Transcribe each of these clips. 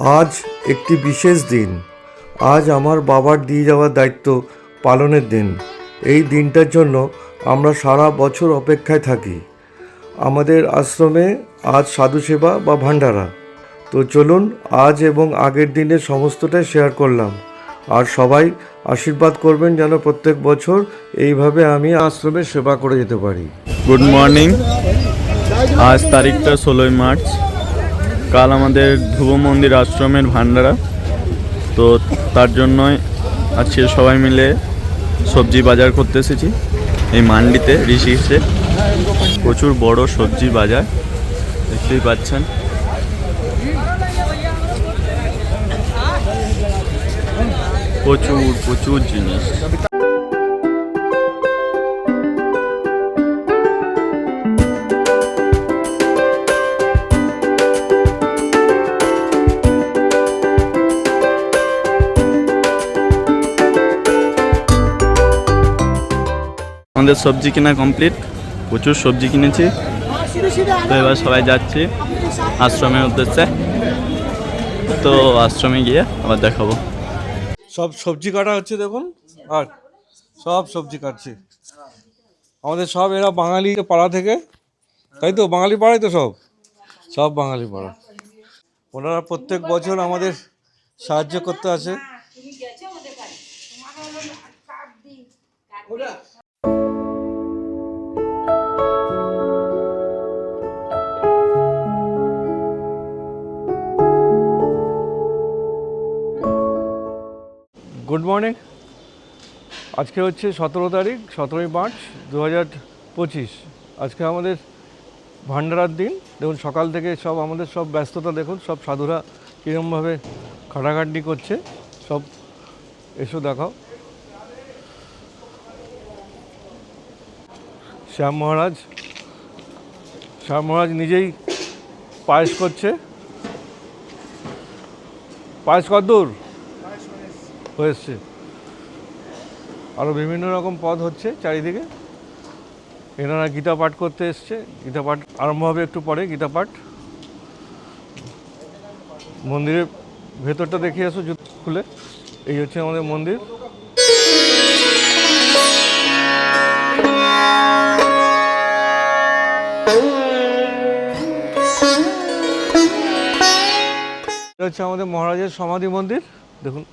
আজ একটি বিশেষ দিন। আজ আমার বাবার দিয়ে যাওয়ার দায়িত্ব পালনের দিন। এই দিনটার জন্য আমরা সারা বছর অপেক্ষায় থাকি। আমাদের আশ্রমে আজ সাধু সেবা বা ভান্ডারা তো চলুন আজ এবং আগের দিনের সমস্তটাই শেয়ার করলাম। আর সবাই আশীর্বাদ করবেন যেন প্রত্যেক বছর এইভাবে আমি আশ্রমে সেবা করে যেতে পারি। গুড মর্নিং আজ তারিখটা ষোলোই মার্চ। কাল আমাদের ধ্রুব মন্দির আশ্রমের ভান্ডারা তো তার জন্যই আজকে সবাই মিলে সবজি বাজার করতে এসেছি। এই মান্ডিতে ঋষিসে প্রচুর বড় সবজি বাজার। দেখতেই পাচ্ছেন। প্রচুর প্রচুর জিনিস। আমাদের সবজি কেনা কমপ্লিট প্রচুর সবজি কিনেছি। তো এবার সবাই যাচ্ছি আশ্রমের উদ্দেশ্যে। তো আশ্রমে গিয়ে আবার দেখাবো। সব সবজি কাটা হচ্ছে দেখুন। আর সব সবজি কাটছে। আমাদের সব এরা বাঙালি পাড়া থেকে। তাই তো? বাঙালি পাড়াই তো সব? সব বাঙালি পাড়া। ওনারা প্রত্যেক বছর আমাদের সাহায্য করতে আসে। Good morning. আজকে হচ্ছে সতেরো তারিখ, সতেরোই মার্চ দু হাজার পঁচিশ। আজকে আমাদের ভান্ডারার দিন। দেখুন, সকাল থেকে সব আমাদের সব ব্যস্ততা দেখুন, সব সাধুরা কীরকমভাবে খাটাখাটনি করছে, সব এসো দেখাও। শ্যাম মহারাজ শ্যাম মহারাজ নিজেই পায়েস করছে। পায়েস কদ্দূর হয়েছে। আরও বিভিন্ন রকম পদ হচ্ছে চারিদিকে। এনারা গীতা পাঠ করতে এসছে। গীতা পাঠ আরম্ভ হবে একটু পরে, গীতা পাঠ। মন্দিরের ভেতরটা দেখে আসো জুতো খুলে। এই হচ্ছে আমাদের মন্দির। হচ্ছে আমাদের মহারাজের সমাধি মন্দির। দেখুন।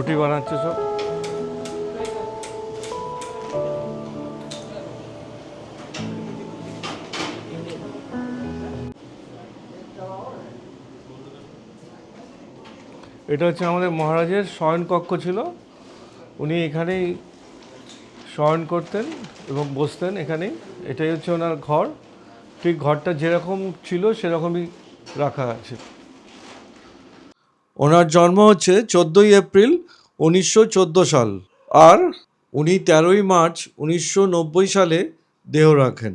রুটি বানাচ্ছে সব। এটা হচ্ছে আমাদের মহারাজের শয়ন কক্ষ ছিল। উনি এখানেই শয়ন করতেন এবং বসতেন এখানেই। এটাই হচ্ছে ওনার ঘর। ঠিক ঘরটা যেরকম ছিল, সেরকমই রাখা আছে। ওনার জন্ম হচ্ছে চোদ্দোই এপ্রিল উনিশশো চোদ্দ সাল আর উনি তেরোই মার্চ উনিশশো নব্বই সালে দেহ রাখেন।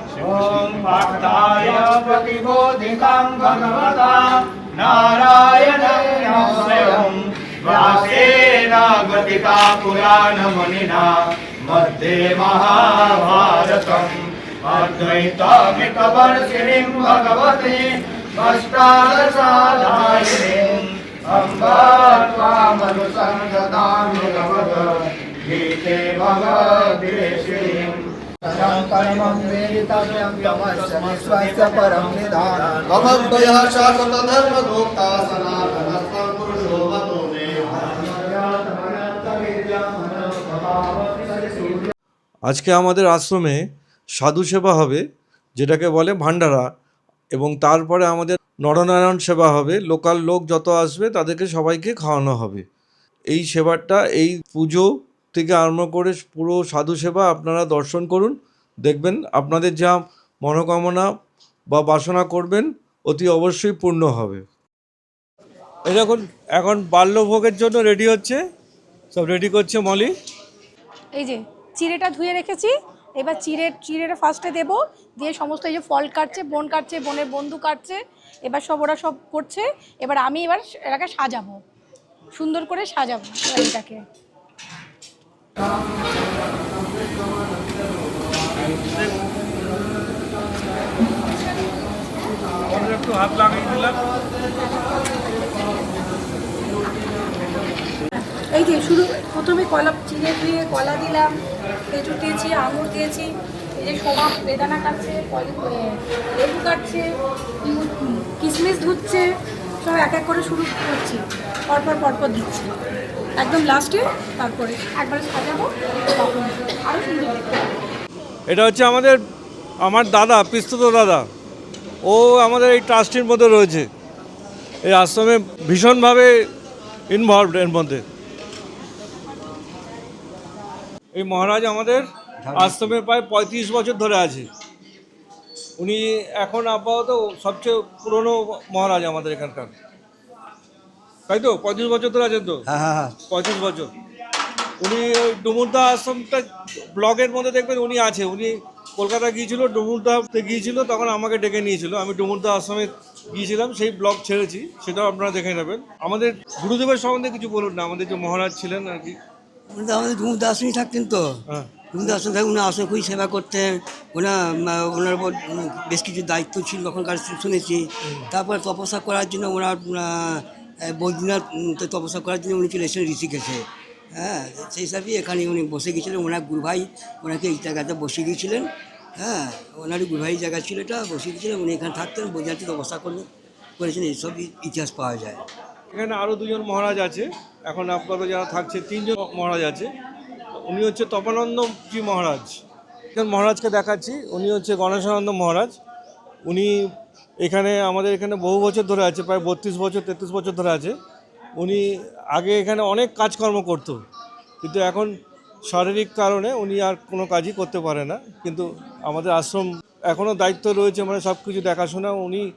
ॐ पार्थाय प्रतिबोधितां भगवता नारायणेन स्वयं व्यासेन ग्रथिता पुराणमुनिना मध्ये महाभारतम् अद्वैतामिकवर्षिणीं भगवती अष्टादशाधायिनीम् अम्बा त्वामनुसन्ददामि भगवत गीते भगवद्वेषिणीम् यं परमं वेदितव्यं तमस्य विश्वस्य परं निधानम् ममद्वयः शाश्वतधर्मगोप्ता सनातनस्त्वं पुरुषो मतो मे আজকে আমাদের আশ্রমে সাধু সেবা হবে যেটাকে বলে ভান্ডারা এবং তারপরে আমাদের নরনারায়ণ সেবা হবে লোকাল লোক যত আসবে তাদেরকে সবাইকে খাওয়ানো হবে এই সেবাটা এই পুজো থেকে আরম্ভ করে পুরো সাধু সেবা আপনারা দর্শন করুন দেখবেন আপনাদের যা মনোকামনা বা বাসনা করবেন, অতি অবশ্যই পূর্ণ হবে। দেখুন, এখন বাল্যভোগের জন্য রেডি হচ্ছে। সব রেডি করছে মলি? এই যে, চিড়েটা ধুয়ে রেখেছি। এবার চিড়ে, চিড়েটা ফার্স্টে দেবো। দিয়ে সমস্ত এই যে ফল কাটছে, বোন কাটছে, বোনের বন্ধু কাটছে, এবার সব ওরা সব করছে। এবার আমি এবার এটাকে সাজাবো। সুন্দর করে সাজাবো এটাকে। একটু হাত লাগিয়ে দিলাম। এই যে শুরু প্রথমে কলা চিড়ে ধুয়ে কলা দিলাম খেজুর দিয়েছি আঙুর দিয়েছি এই যে সোমা বেদানা কাটছে লেবু কাটছে কিশমিশ ধুচ্ছে সব এক এক করে শুরু করছি। পরপর পরপর দিচ্ছি একদম লাস্টে তারপরে একবারে সাজাবো তখন আরও সুন্দর এটা হচ্ছে আমাদের আমার দাদা পিস্তুত দাদা। ও আমাদের এই ট্রাস্টির মধ্যে রয়েছে। এই আশ্রমে ভীষণভাবে ইনভলভড এর মধ্যে। এই মহারাজ আমাদের আশ্রমে প্রায় পঁয়ত্রিশ বছর ধরে আছে। উনি এখন আপাতত সবচেয়ে পুরনো মহারাজ আমাদের এখানকার। তাই তো? পঁয়ত্রিশ বছর ধরে আছেন তো? হ্যাঁ হ্যাঁ হ্যাঁ। পঁয়ত্রিশ বছর। উনি ওই ডুমুরদা আশ্রমটা ব্লগের মধ্যে দেখবেন উনি আছে। উনি কলকাতা গিয়েছিল ডুমুরদাতে গিয়েছিল তখন আমাকে ডেকে নিয়েছিল। আমি ডুমুরদা আশ্রমে গিয়েছিলাম সেই ব্লগ ছেড়েছি সেটাও আপনারা দেখে নেবেন। আমাদের গুরুদেবের সম্বন্ধে কিছু বলুন না আমাদের যে মহারাজ ছিলেন আর কি। উনি তো আমাদের ডুমুর দাসনী থাকতেন তো। হ্যাঁ। ডুমুর দাসনী থাকতেন উনি আসনে খুবই সেবা করতেন। ওনার ওনার উপর বেশ কিছু দায়িত্ব ছিল তখনকার শুনেছি। তারপর তপস্যা করার জন্য ওনার বৈদ্যনাথ তপস্যা করার জন্য উনি চলে এসেছেন ঋষিকেশে। হ্যাঁ সেই হিসাবেই এখানে উনি বসে গিয়েছিলেন ওনার গুরুভাই ওনাকে এই জায়গাতে বসে গিয়েছিলেন হ্যাঁ ওনারই গুরুভাই জায়গা ছিল এটা বসে গিয়েছিলেন উনি এখানে থাকতেন বৈদ্যনাথ তপস্যা করলেন করেছেন, এইসব ইতিহাস পাওয়া যায়। এখানে আরও দুজন মহারাজ আছে, এখন আপাতত যারা থাকছে, তিনজন মহারাজ আছে। উনি হচ্ছে তপানন্দ তপানন্দজি মহারাজ? একজন মহারাজকে দেখাচ্ছি, উনি হচ্ছে গণেশানন্দ মহারাজ। উনি এখানে আমাদের এখানে বহু বছর ধরে আছে, প্রায় বত্রিশ বছর, তেত্রিশ বছর ধরে আছে। উনি আগে এখানে অনেক কাজকর্ম করতো কিন্তু এখন শারীরিক কারণে উনি আর কোনো কাজই করতে পারে না। কিন্তু আমাদের আশ্রম এখনও দায়িত্ব রয়েছে মানে সব কিছু দেখাশোনা উনি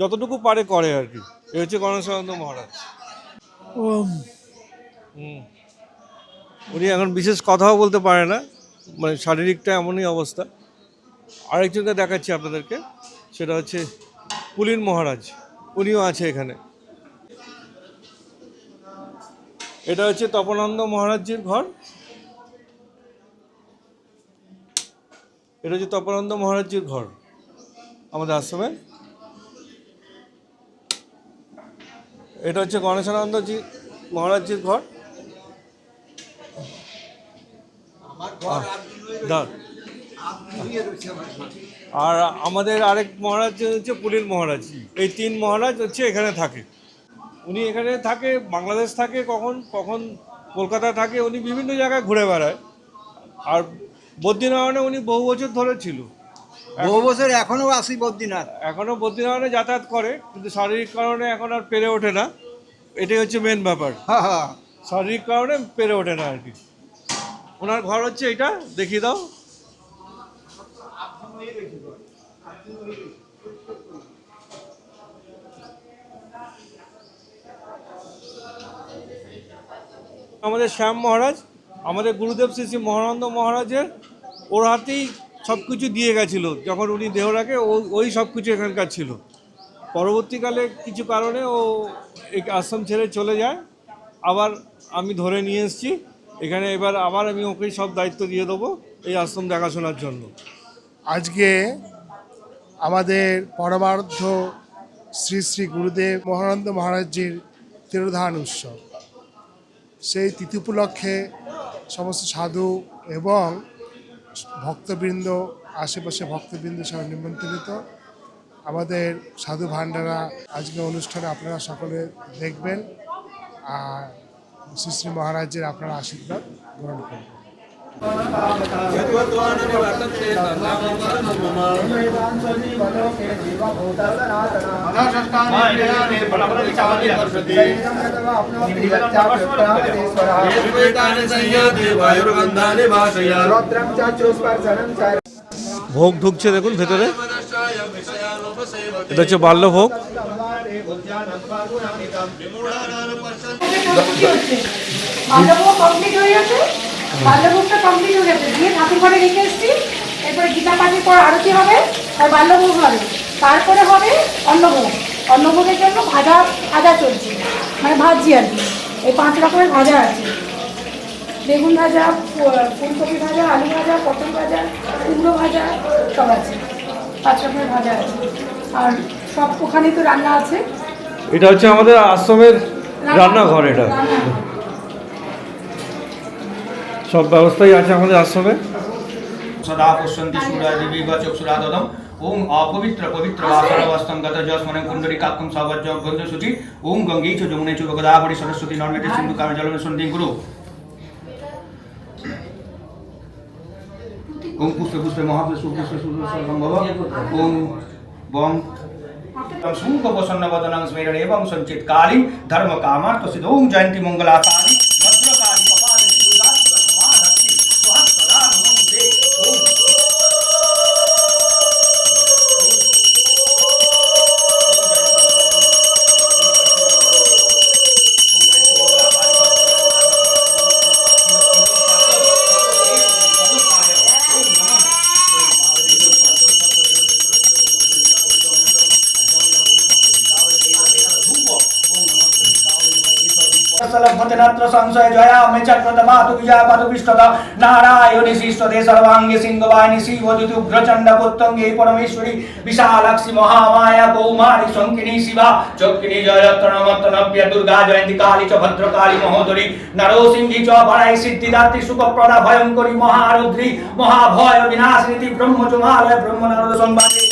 যতটুকু পারে করে আর কি। এ হচ্ছে গণেশানন্দ মহারাজ। হুম। উনি এখন বিশেষ কথাও বলতে পারে না মানে শারীরিকটা এমনই অবস্থা। আরেকজনকে দেখাচ্ছি আপনাদেরকে সেটা হচ্ছে পুলিন মহারাজ উনিও আছে এখানে। এটা হচ্ছে তপনন্দ মহারাজজির ঘর। এটা হচ্ছে তপনানন্দ মহারাজজির ঘর আমাদের আশ্রমে। এটা হচ্ছে গণেশানন্দজি মহারাজজির ঘর। আর আমাদের আরেক মহারাজ হচ্ছে পুলিন মহারাজ। এই তিন মহারাজ হচ্ছে এখানে থাকে। উনি এখানে থাকে বাংলাদেশ থাকে কখন কখন কলকাতা থাকে উনি বিভিন্ন জায়গায় ঘুরে বেড়ায়। আর বদ্রীনারায়ণে উনি বহু বছর ধরে ছিল। বহু বছর এখনও আসি বদ্রীনাথ। এখনও বদ্রীনারায়ণে যাতায়াত করে কিন্তু শারীরিক কারণে এখন আর পেরে ওঠে না। এটাই হচ্ছে মেন ব্যাপার। হ্যাঁ হ্যাঁ শারীরিক কারণে পেরে ওঠে না আর কি। ওনার ঘর হচ্ছে এটা দেখিয়ে দাও। আমাদের শ্যাম মহারাজ, আমাদের গুরুদেব শ্রী শ্রী মহানন্দ মহারাজের ওর হাতেই সব কিছু দিয়ে গেছিল। যখন উনি দেহ রাখে ওই সব কিছু এখানকার ছিল। পরবর্তীকালে কিছু কারণে ও এই আশ্রম ছেড়ে চলে যায়। আবার আমি ধরে নিয়ে এসেছি। এখানে এবার আবার আমি ওকেই সব দায়িত্ব দিয়ে দেবো এই আশ্রম দেখাশোনার জন্য। আজকে আমাদের পরমার্ধ শ্রী শ্রী গুরুদেব মহানন্দ মহারাজজির তিরোধান উৎসব। সেই তিথি উপলক্ষে সমস্ত সাধু এবং ভক্তবৃন্দ, আশেপাশে ভক্তবৃন্দ সব নিমন্ত্রিত। আমাদের সাধু ভান্ডারা আজকে অনুষ্ঠানে আপনারা সকলে দেখবেন আর শ্রী শ্রী মহারাজের আপনারা আশীর্বাদ গ্রহণ করবেন। ভোগ ঢুকছে দেখুন ভেতরে। এটা হচ্ছে বাল্যভোগ। বাল্যভোগ কমপ্লিট হয়ে গেছে? বাল্যভোগটা কমপ্লিট হয়ে গেছে। দিয়ে ঠাকুর ঘরে রেখে এসেছি। এরপরে গীতা পাঠের পর আরতি হবে আর বাল্যভোগ হবে। তারপরে হবে অন্নভোগ। অন্নভোগের জন্য ভাজা ভাজা চলছে। মানে ভাজি আর কি। এই পাঁচ রকমের ভাজা আছে। বেগুন ভাজা ফুলকপি ভাজা আলু ভাজা পটল ভাজা কুমড়ো ভাজা সব আছে। পাঁচ রকমের ভাজা আছে। আর সব ওখানে তো রান্না আছে। এটা হচ্ছে আমাদের আশ্রমের রান্নাঘর এটা। সব ব্যবস্থাই আছে আমাদের আশ্রমে। সদা পশ্যন্তি সূর্যবিবাচক সুরাদদম। ওম অপবিত্র পবিত্র বাসরবস্তম গত জসমনে কুণ্ডরি কাকুম সবজ্জ গন্ধ সুচি ওম গঙ্গী চ যমুনে চ গোদাবরী সরস্বতী নর্মদে সিন্ধু কামে জলমে সন্ধি গুরু। ওম পুষ্পে পুষ্পে মহাপুষ্প পুষ্পে সুসম্ভব ওম বম শুঙ্ক প্রসন্ন বদনাং স্মেরণ এবং সঞ্চিত কালী ধর্ম কামার্থ সিদ্ধ। ওম জয়ন্তী মঙ্গলা কালী সলভতনাত্র সংশয় জয়া মে চক্রত মাতু বিজয় পাতু পৃষ্ঠত নারায়ণী শিষ্টদে সর্বাঙ্গে সিংহবাহিনী শিবদূত উগ্রচণ্ড পুত্তঙ্গে পরমেশ্বরী বিশালাক্ষী মহামায়া কৌমারী শঙ্কিনী শিবা চক্রিণী জয়ত্র নমত্র দুর্গা জয়ন্তী, কালী চ ভদ্রকালী মহোদরী, নরসিংহী চ বড়াই সিদ্ধিদাত্রী সুখপ্রদা ভয়ঙ্করী, মহারুদ্রী, মহাভয় বিনাশনীতি ব্রহ্মচুমালয় ব্রহ্ম নরদ সংবাদে।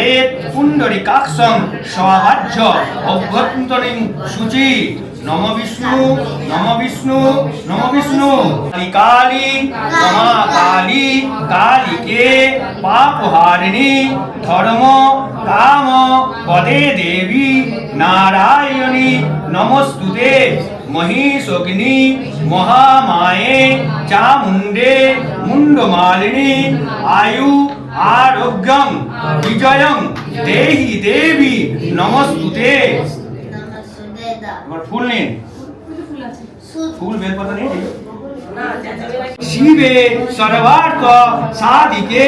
যস্মরে পুণ্ডরিকাক্ষং স্বভাজ্য অভ্যন্তরীং শুচি নম বিষ্ণু নম বিষ্ণু নম বিষ্ণু। কালী কালী মহা কালী কালিকে পাপহারিণী, ধর্ম কাম পদে দেবী, নারায়ণী, নমস্তুতে মহিষগ্নি, মহামায়ে, চামুণ্ডে মুন্ডমালিনী আয়ু আরোগ্যং বিজয়ং দেহি দেবী নমস্তুতে আমার ফুল নেই ফুল বেলপাতা নেই শিবে সর্বার্থ সাধিকে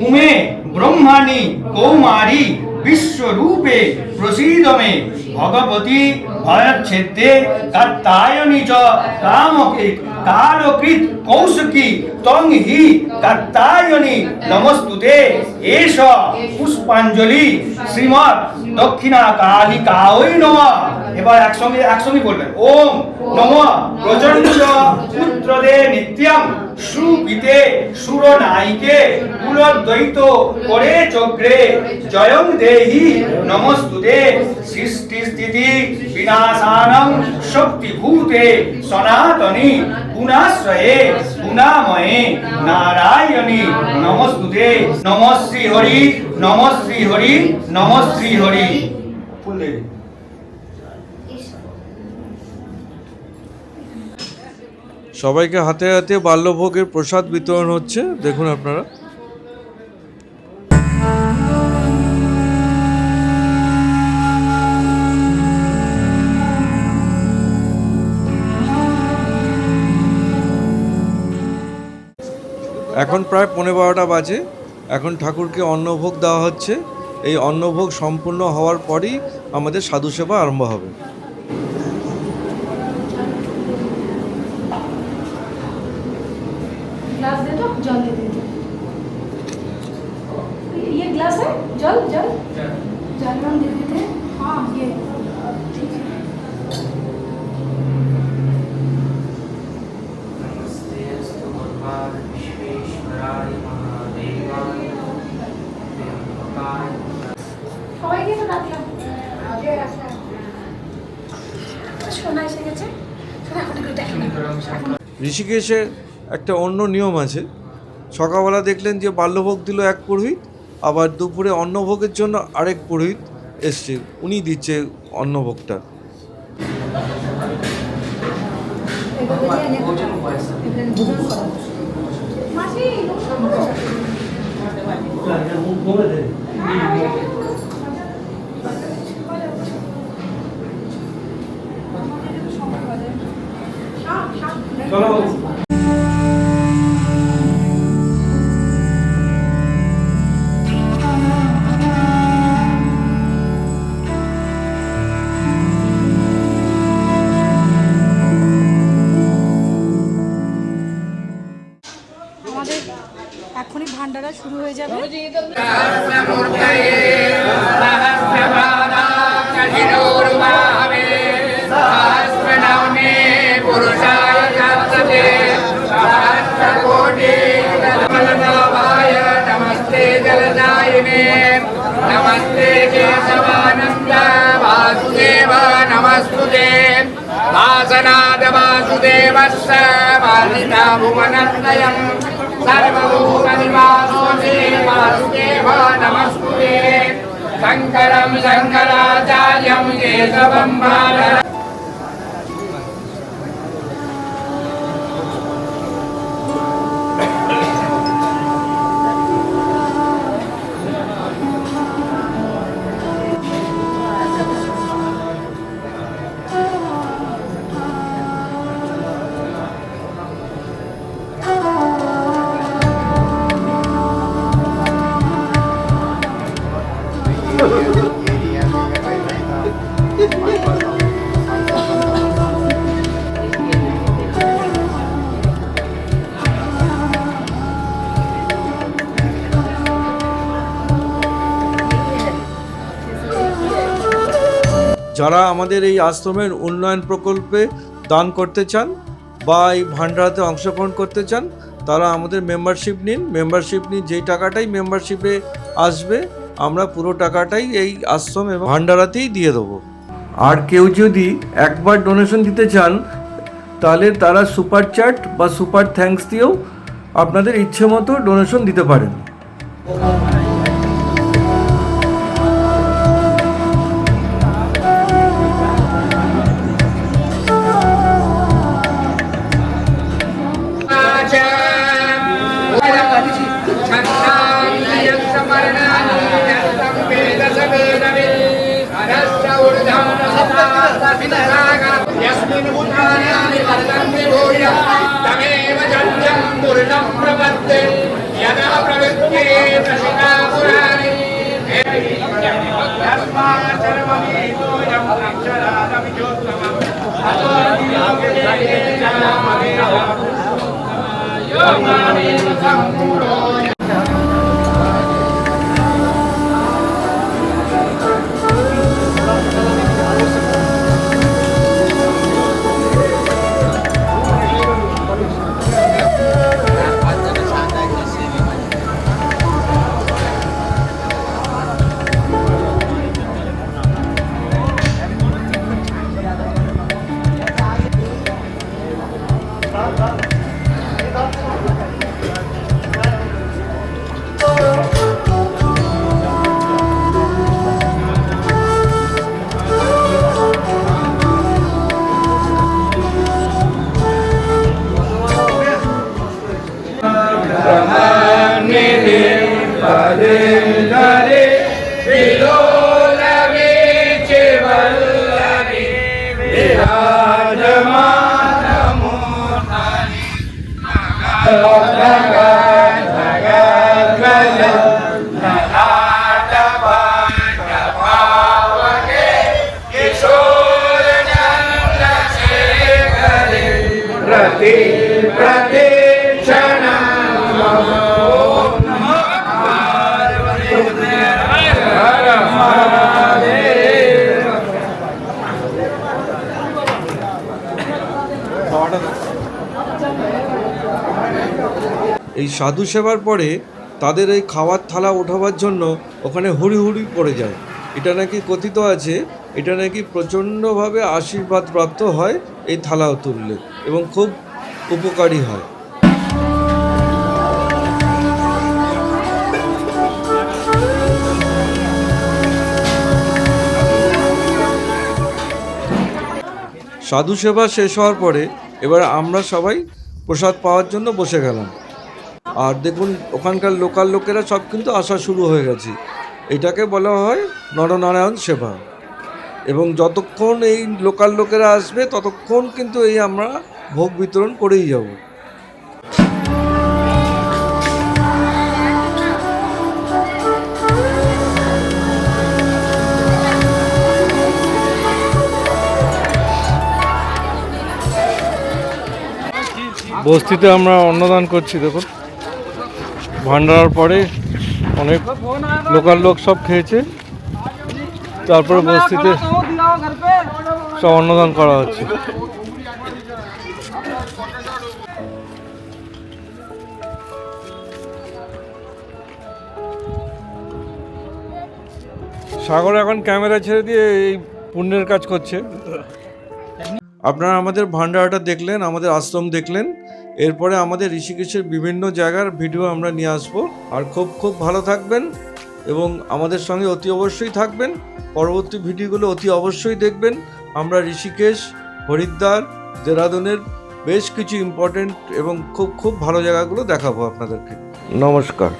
উমে ব্রহ্মাণি কৌমারী বিশ্বরূপে প্রসীদমে ভগবতী ভয়চ্ছেদে কর্তায়নি চ কামকে কালকৃত কৌশিকী তং হি কর্তায়নি নমস্তুতে। এষ পুষ্পাঞ্জলি শ্রীমৎ দক্ষিণা কালিকাওই নম। এবার একসঙ্গে একসঙ্গে বলবেন, ওম নম প্রচণ্ড পুত্রদে নিত্যম সুপিতে সুরনায়িকে কুলদ্বৈত করে চক্রে জয়ং দেহি নমস্তুতে। সৃষ্টি স্থিতি বিনাশানং শক্তিভূতে সনাতনী গুণাশ্রয়ে গুণাময়ে নারায়ণী নমস্তুতে। নম হরি নম হরি নম হরি। সবাইকে হাতে হাতে বাল্যভোগের প্রসাদ বিতরণ হচ্ছে, দেখুন আপনারা। এখন প্রায় পনেরো বারোটা বাজে এখন ঠাকুরকে অন্নভোগ দেওয়া হচ্ছে এই অন্নভোগ সম্পূর্ণ হওয়ার পরই আমাদের সাধু সেবা আরম্ভ হবে জল জল জল হ্যাঁ ঋষিকেশে একটা অন্য নিয়ম আছে। সকালবেলা দেখলেন যে বাল্যভোগ দিল এক পুরোহিত আবার দুপুরে অন্নভোগের জন্য আরেক পুরোহিত এসছে। উনি দিচ্ছে অন্নভোগটা। মাসি নমস্কার वासनादवासुदेवस्य वासिता भुवनत्रयम् सर्वभूतनिवासोऽसि वासुदेव नमस्ते शङ्करं शङ्कराचार्यं केशवं भारत যারা আমাদের এই আশ্রমের উন্নয়ন প্রকল্পে দান করতে চান বা এই ভান্ডারাতে অংশগ্রহণ করতে চান, তারা আমাদের মেম্বারশিপ নিন। মেম্বারশিপ নিন যেই টাকাটাই মেম্বারশিপে আসবে আমরা পুরো টাকাটাই এই আশ্রম এবং ভান্ডারাতেই দিয়ে দেবো। আর কেউ যদি একবার ডোনেশন দিতে চান, তাহলে তারা সুপার চ্যাট বা সুপার থ্যাঙ্কস দিয়েও আপনাদের ইচ্ছে মতো ডোনেশন দিতে পারেন। Deus, এই সাধু সেবার পরে তাদের এই খাওয়ার থালা ওঠাবার জন্য ওখানে হুড়ি হুড়ি পড়ে যায়। এটা নাকি কথিত আছে, এটা নাকি প্রচণ্ডভাবে আশীর্বাদ প্রাপ্ত হয় এই থালা তুললে এবং খুব উপকারী হয়। সাধু সেবা শেষ হওয়ার পরে এবার আমরা সবাই প্রসাদ পাওয়ার জন্য বসে গেলাম। আর দেখুন, ওখানকার লোকাল লোকেরা সব কিন্তু আসা শুরু হয়ে গেছে। এটাকে বলা হয় নরনারায়ণ সেবা। এবং যতক্ষণ এই লোকাল লোকেরা আসবে, ততক্ষণ কিন্তু এই আমরা ভোগ বিতরণ করেই যাব। বস্তিতে আমরা অন্নদান করছি, দেখুন। ভান্ডারার পরে অনেক লোকাল লোক সব খেয়েছে। তারপরে বস্তিতে সব অন্নদান করা হচ্ছে। সাগর এখন ক্যামেরা ছেড়ে দিয়ে এই পুণ্যের কাজ করছে। আপনারা আমাদের ভান্ডারাটা দেখলেন, আমাদের আশ্রম দেখলেন। এরপরে আমাদের ঋষিকেশের বিভিন্ন জায়গার ভিডিও আমরা নিয়ে আসব। আর খুব খুব ভালো থাকবেন এবং আমাদের সঙ্গে অতি অবশ্যই থাকবেন। পরবর্তী ভিডিওগুলো অতি অবশ্যই দেখবেন। আমরা ঋষিকেশ, হরিদ্বার, দেরাদুনের বেশ কিছু ইম্পর্টেন্ট এবং খুব খুব ভালো জায়গাগুলো দেখাবো আপনাদেরকে। নমস্কার।